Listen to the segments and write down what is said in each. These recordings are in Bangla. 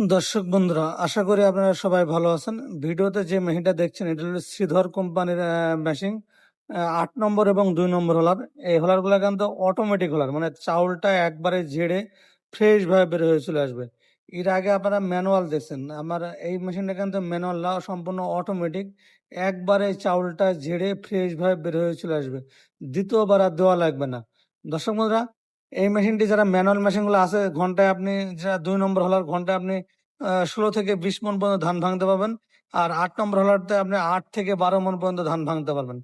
দর্শক বন্ধুরা, আশা করি আপনারা সবাই ভালো আছেন। ভিডিওতে যে মেশিনটা দেখছেন, এটা হলো শ্রীধর কোম্পানির মেশিন। আট নম্বর এবং দুই নম্বর হোলার। এই হোলারগুলো কিন্তু অটোমেটিক হোলার মানে চাউলটা একবারে ঝেড়ে ফ্রেশ ভাবে বের হয়ে চলে আসবে। এর আগে আপনারা ম্যানুয়াল দেখছেন, আমার এই মেশিনটা কিন্তু ম্যানুয়াল না, সম্পূর্ণ অটোমেটিক একবারে চাউলটা ঝেড়ে ফ্রেশ ভাবে বের হয়ে চলে আসবে। দ্বিতীয়বার আর দেওয়া লাগবে না। দর্শক বন্ধুরা এই মেশিনটি যারা ম্যানুয়াল মেশিনগুলো আছে, ঘন্টায় আপনি যারা দুই নম্বর হলার, ঘন্টায় আপনি ষোলো থেকে বিশ মন পর্যন্ত ধান ভাঙতে পারবেন। আর আট নম্বর হলারতে আপনি আট থেকে বারো মন পর্যন্ত ধান ভাঙতে পারবেন।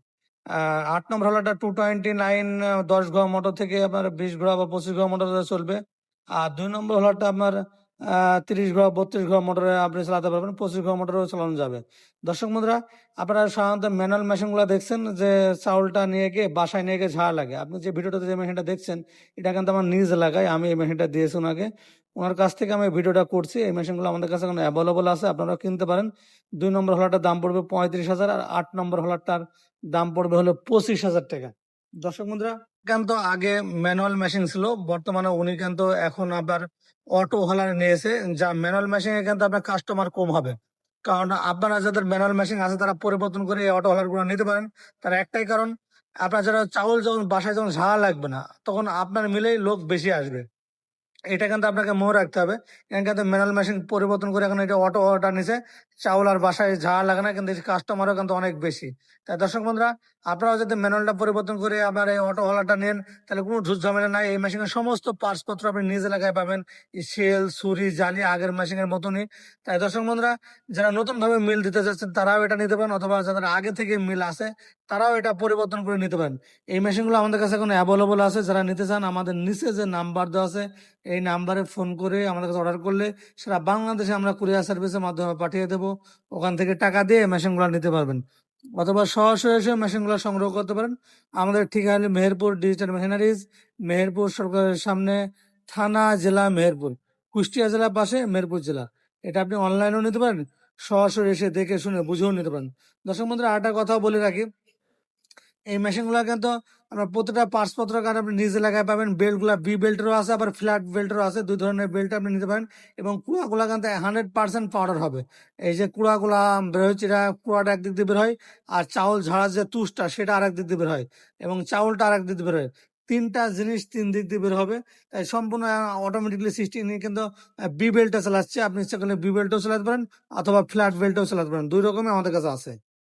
আট নম্বর হলারটা টু টোয়েন্টি নাইন দশ ঘোড়া মোটর থেকে আপনার বিশ ঘোড়া বা পঁচিশ ঘোড়া মোটর চলবে। আর দুই নম্বর হলারটা আপনার তিরিশ ঘোড়া বত্রিশ ঘোড়া মোটরে আপনি চালাতে পারবেন, পঁচিশ ঘোড়া মোটরেও চালানো যাবে। দর্শক বন্ধুরা, আপনারা সাধারণত ম্যানুয়াল মেশিনগুলো দেখছেন যে চাউলটা নিয়ে গিয়ে বাসায় নিয়ে গিয়ে ঝাড় লাগে। আপনি যে ভিডিওটাতে যে মেশিনটা দেখছেন, এটা কিন্তু আমার নিজ এলাকায়, আমি এই মেশিনটা দিয়েছি ওনাকে। ওনার কাছ থেকে আমি ভিডিওটা করছি। এই মেশিনগুলো আমাদের কাছে এখন অ্যাভেলেবল আছে আপনারা কিনতে পারেন। দুই নম্বর হলারটার দাম পড়বে পঁয়ত্রিশ হাজার আর আট নম্বর হলারটার দাম পড়বে হলো পঁচিশ হাজার টাকা। দর্শক বন্ধুরা কিন্তু আগে ম্যানুয়াল মেশিন ছিল, বর্তমানে উনি কিন্তু এখন আবার অটো হলার নিয়েছে, যা ম্যানুয়াল মেশিনে কিন্তু আপনার কাস্টমার কম হবে। কারণ আপনারা যাদের ম্যানুয়াল মেশিন আছে, তারা পরিবর্তন করে এই অটো হলারগুলো নিতে পারেন। তার একটাই কারণ, আপনার যারা চাউল যখন বাসায় যখন ঝাড়া লাগবে না, তখন আপনার মিলেই লোক বেশি আসবে। এটা কিন্তু আপনাকে মনে রাখতে হবে। কিন্তু ম্যানুয়াল মেশিন পরিবর্তন করে এখন এটা অটো অর্ডার নিছে। চাউল আর বাসায় ঝাড় লাগে না কিন্তু কাস্টমারও কিন্তু অনেক বেশি। তাই দর্শক বন্ধুরা, আপনারাও যদি ম্যানুয়ালটা পরিবর্তন করে আপনার এই অটো হলারটা নেন, তাহলে কোনো ঝুট ঝামেলা নাই। এই মেশিনের সমস্ত পার্টস পত্র আপনি নিজ এলাকায় পাবেন। সেল ছুরি, জালি, আগের মেশিনের মতনই। তাই দর্শক বন্ধুরা, যারা নতুনভাবে মিল দিতে যাচ্ছেন, তারাও এটা নিতে পারেন। অথবা যাদের আগে থেকে মিল আছে তারাও এটা পরিবর্তন করে নিতে পারেন। এই মেশিনগুলো আমাদের কাছে এখন অ্যাভেলেবল আছে। যারা নিতে চান, আমাদের নিচে যে নাম্বার দেওয়া আছে, এই নাম্বারে ফোন করে আমাদের কাছে অর্ডার করলে সেটা বাংলাদেশে আমরা কুরিয়ার সার্ভিসের মাধ্যমে পাঠিয়ে দেবো। ওখান থেকে টাকা দিয়ে মেশিনগুলো নিতে পারবেন। অথবা সরাসরি এসে মেশিনগুলো সংগ্রহ করতে পারেন। আমাদের ঠিকানা মেহেরপুর ডিজিটাল মেশিনারিজ মেহেরপুর সরকারের সামনে, থানা, জেলা, মেহেরপুর। কুষ্টিয়া জেলার পাশে, মেহেরপুর জেলা। এটা আপনি অনলাইনেও নিতে পারেন। সরাসরি এসে দেখে শুনে বুঝেও নিতে পারেন। দর্শক বন্ধুরা আরেকটা কথা বলে রাখি। এই মেশিনগুলো কিন্তু আপনার প্রতিটা পার্টস পত্র কারণ আপনি নিজ এলাকায় পাবেন। বেল্টগুলো বি বেল্টেরও আছে, আবার ফ্ল্যাট বেল্টেরও আছে। দুই ধরনের বেল্ট আপনি নিতে পারেন এবং কুড়াগুলো কিন্তু হান্ড্রেড পার্সেন্ট পাউডার হবে। এই যে কুড়াগুলা বের হচ্ছে, এটা কুড়াটা একদিক দিয়ে বের হয়, আর চাউল ঝাড়ার যে তুষটা, সেটা আরেক দিক দিয়ে বের হয় এবং চাউলটা আরেক দিক দিয়ে বের হয়। তিনটা জিনিস তিন দিক দিয়ে বের হবে। তাই সম্পূর্ণ অটোমেটিকলি সিস্টেম নিয়ে কিন্তু বি বেল্টটা চালাচ্ছে। আপনি করলে বি বেল্টও চালাতে পারেন অথবা ফ্ল্যাট বেল্টও চালাতে পারেন। দুই রকমই আমাদের কাছে আছে।